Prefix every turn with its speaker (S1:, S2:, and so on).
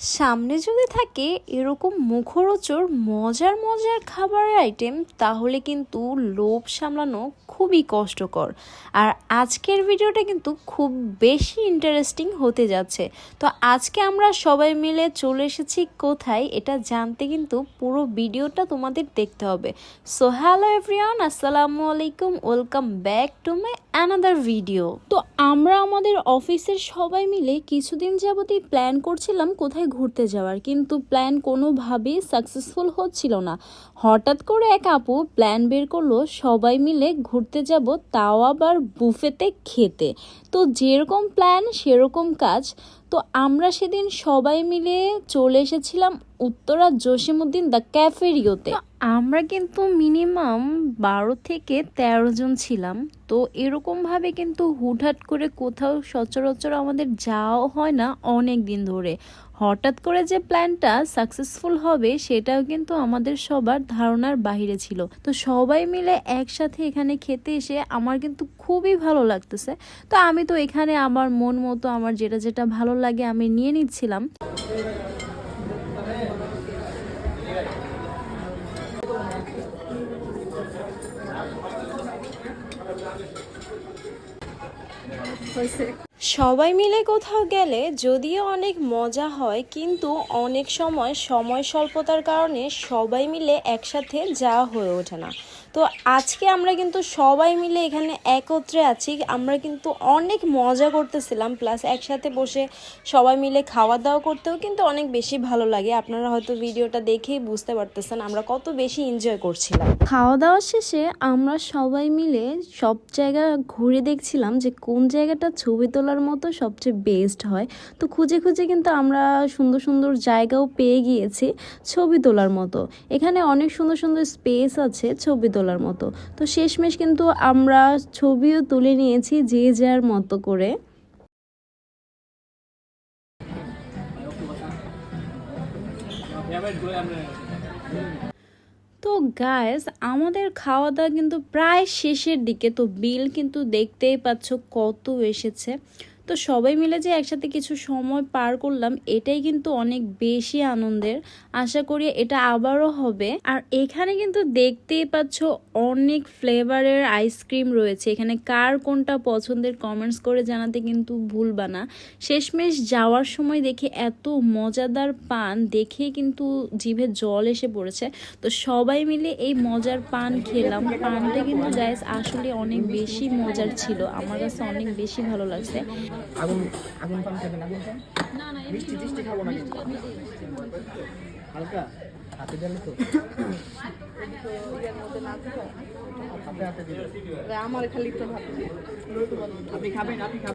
S1: সামনে যদি থাকে এরকম মুখরোচর মজার মজার খাবারের আইটেম তাহলে কিন্তু লোভ সামলানো খুবই কষ্টকর। আর আজকের ভিডিওটা কিন্তু খুব বেশি ইন্টারেস্টিং হতে যাচ্ছে। তো আজকে আমরা সবাই মিলে চলে এসেছি কোথায়, এটা জানতে কিন্তু পুরো ভিডিওটা তোমাদের দেখতে হবে। সো হ্যালো এভরিওয়ান আসসালামু আলাইকুম welcome back to my another video তো আমরা আমাদের অফিসের সবাই মিলে কিছুদিন যাবতই প্ল্যান করছিলাম কোথায় ঘুরতে যাওয়ার, কিন্তু প্ল্যান কোনোভাবেই সাকসেসফুল হচ্ছিল না। হঠাৎ করে এক আপু প্ল্যান বের করল, সবাই মিলে ঘুরতে যাব তাও আবার বুফেতে খেতে। তো যেরকম প্ল্যান সেরকম কাজ। তো আমরা সেদিন সবাই মিলে চলে এসেছিলাম উত্তরা জসিমুদ্দিন দ্য ক্যাফেরিওতে আমরা কিন্তু মিনিমাম বারো থেকে তেরো জন ছিলাম। তো এরকমভাবে কিন্তু হুটহাট করে কোথাও সচরাচর আমাদের যাওয়া হয় না অনেক দিন ধরে। হঠাৎ করে যে প্ল্যানটা সাকসেসফুল হবে, সেটাও কিন্তু আমাদের সবার ধারণার বাইরে ছিল। তো সবাই মিলে একসাথে এখানে খেতে এসে আমার কিন্তু খুবই ভালো লাগতেছে। তো আমি তো এখানে আমার মন মতো, আমার যেটা যেটা ভালো লাগে আমি নিয়ে নিচ্ছিলাম। 美味しい。সবাই মিলে কোথাও গেলে যদিও অনেক মজা হয়, কিন্তু অনেক সময় সময় স্বল্পতার কারণে সবাই মিলে একসাথে যাওয়া হয়ে ওঠে না। তো আজকে আমরা কিন্তু সবাই মিলে এখানে একত্রে আছি। আমরা কিন্তু অনেক মজা করতেছিলাম প্লাস একসাথে বসে সবাই মিলে খাওয়া দাওয়া করতেও কিন্তু অনেক বেশি ভালো লাগে। আপনারা হয়তো ভিডিওটা দেখেই বুঝতে পারতেছেন আমরা কত বেশি এনজয় করছিলাম। খাওয়া দাওয়া শেষে আমরা সবাই মিলে সব জায়গা ঘুরে দেখছিলাম যে কোন জায়গাটা ছবি তোলার মতো সবচেয়ে বেস্ট হয়। তো খুঁজে খুঁজে কিন্তু আমরা সুন্দর সুন্দর জায়গাও পেয়ে গিয়েছি ছবি তোলার মতো। এখানে অনেক সুন্দর সুন্দর স্পেস আছে ছবি তোলার মতো। তো শেষমেশ কিন্তু আমরা ছবিও তুলে নিয়েছি যে যার মতো করে। তো গায়েস আমাদের খাওয়া দাওয়া কিন্তু প্রায় শেষের দিকে। তো বিল কিন্তু দেখতেই পাচ্ছ কত এসেছে। তো সবাই মিলে যে একসাথে কিছু সময় পার করলাম, এটাই কিন্তু অনেক বেশি আনন্দের। আশা করি এটা আবারও হবে। আর এখানে কিন্তু দেখতেই পাচ্ছ অনেক ফ্লেভারের আইসক্রিম রয়েছে। এখানে কার কোনটা পছন্দের কমেন্টস করে জানাতে কিন্তু ভুলবা না। শেষমেশ যাওয়ার সময় দেখে এত মজাদার পান দেখে কিন্তু জিভে জল এসে পড়েছে। তো সবাই মিলে এই মজার পান খেলাম। পানটা কিন্তু গাইস আসলে অনেক বেশি মজার ছিল। আমার কাছে অনেক বেশি ভালো লাগছে।
S2: আগুন আগুন পান খাবেন আগুন পান? মিষ্টি টিষ্টি খাব না কিন্তু হালকা? হাতে দেন তো।
S3: আমার খালি তো
S2: আপনি খাবেন আপনি খাবেন।